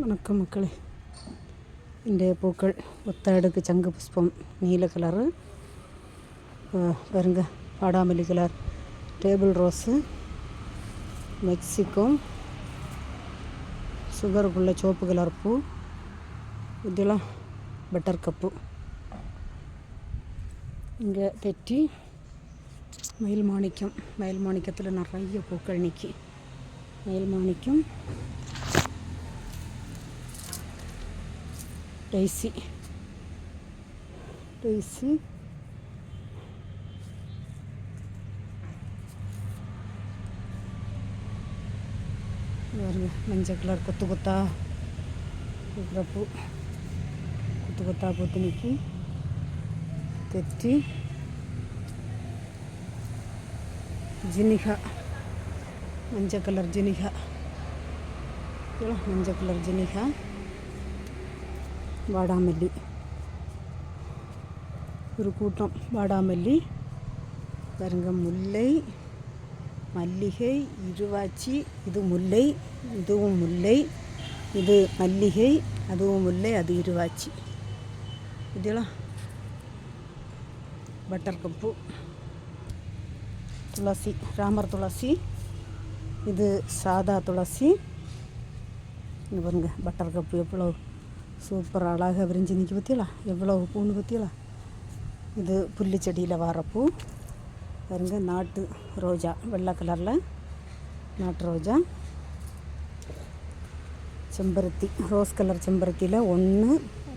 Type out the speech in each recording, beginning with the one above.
வணக்கம் மக்களே. இன்றைய பூக்கள் ஒத்த அடுக்கு சங்கு புஷ்பம் நீல கலரு பாருங்க வாடாமல்லி கலர் டேபிள் ரோஸு மெக்சிகோ சுகருக்குள்ள சோப்பு கலர் பூ. இதெல்லாம் பட்டர் கப்பு இங்கே பெட்டி மயில் மாணிக்கம். மயில் மாணிக்கத்தில் நிறைய பூக்கள் நிற்கி மயில் மாணிக்கம் Daisy. Daisy. मंज कलर कुत्त बुद्धि जिनिख मंज कलर जिनिख मंज कलर जिनिख வாடாமல்லி. ஒரு கூட்டம் வாடாமல்லி பாருங்க முல்லை மல்லிகை இருவாச்சி இது முல்லை இதுவும் முல்லை இது மல்லிகை அதுவும் முல்லை அது இருவாச்சி. இதெல்லாம் பட்டர் கப்பு துளசி ராமர் துளசி இது சாதா துளசி. இங்கே பாருங்க பட்டர் கப்பு எவ்வளோ சூப்பர் அழகாக விரிஞ்சு நிற்கி பற்றியலாம் எவ்வளோ பூன்னு பற்றியலாம் இது புல்லு செடியில் வர பூ. பாருங்க நாட்டு ரோஜா வெள்ளை கலரில் நாட்டு ரோஜா. செம்பருத்தி ரோஸ் கலர் செம்பருத்தியில் ஒன்று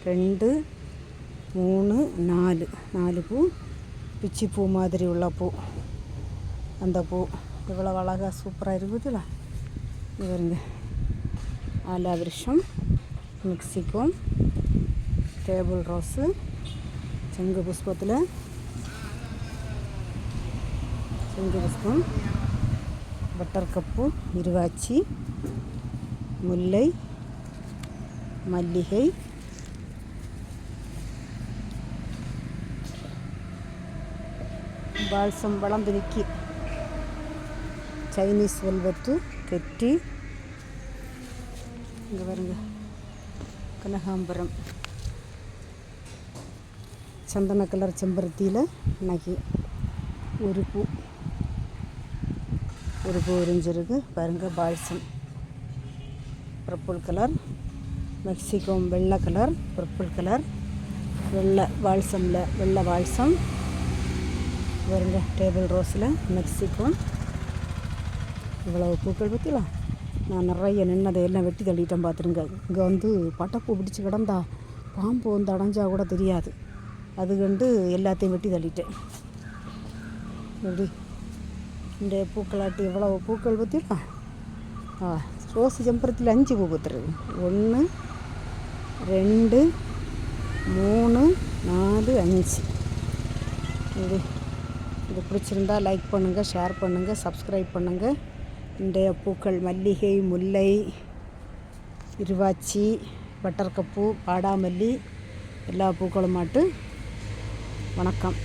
ரெண்டு மூணு நாலு. நாலு பூ. பிச்சி பூ மாதிரி உள்ள பூ. அந்த பூ. இவ்வளோ அழகாக சூப்பராக இருக்குதுல்ல இது பாருங்க. ஆலா விருஷம். மெக்சிகோ டேபிள் ரோஸு செங்கு புஷ்பத்தில் செங்கு புஷ்பம் பட்டர் கப்பு இருவாச்சி முல்லை மல்லிகை பால்சம் வளர்ந்து நிற்கி சைனீஸ் வெல்வெட்டு கெட்டி. இங்கே வருங்க கனகாம்பரம். சந்தன கலர் செம்பருத்தியில் இன்னைக்கு ஒரு பூ. ஒரு பூ உறிஞ்சிருக்கு. பாருங்க பால்சம். பர்பிள் கலர் மெக்சிகோ வெள்ளை கலர் பர்பிள் கலர் வெள்ளை வால்சமில் வெள்ளை வால்சம் பாருங்க டேபிள் ரோஸில் மெக்சிகோ இவ்வளவு பூக்கள் பற்றிலாம் நான் நிறைய நின்னதை எல்லாம் வெட்டி தள்ளிட்டேன் பார்த்துருங்க. இங்கே வந்து பட்டப்பூ பிடிச்சி கிடந்தா பாம்பு வந்து அடைஞ்சா கூட தெரியாது. அது கண்டு எல்லாத்தையும் வெட்டி தள்ளிட்டேன். எப்படி? இந்த பூக்களாட்டி எவ்வளோ பூக்கள் பற்றிலாம் ஆ ரோஸ் செம்பரத்தில் அஞ்சு பூ பத்துருக்கு ஒன்று ரெண்டு மூணு நாலு அஞ்சு. இப்படி இது பிடிச்சிருந்தா லைக் பண்ணுங்கள் ஷேர் பண்ணுங்கள் சப்ஸ்கிரைப் பண்ணுங்கள் இன்றைய பூக்கள் மல்லிகை முல்லை இருவாச்சி பட்டர்கப்பூ பாடாமல்லி எல்லா பூக்களும் மாட்டு வணக்கம்.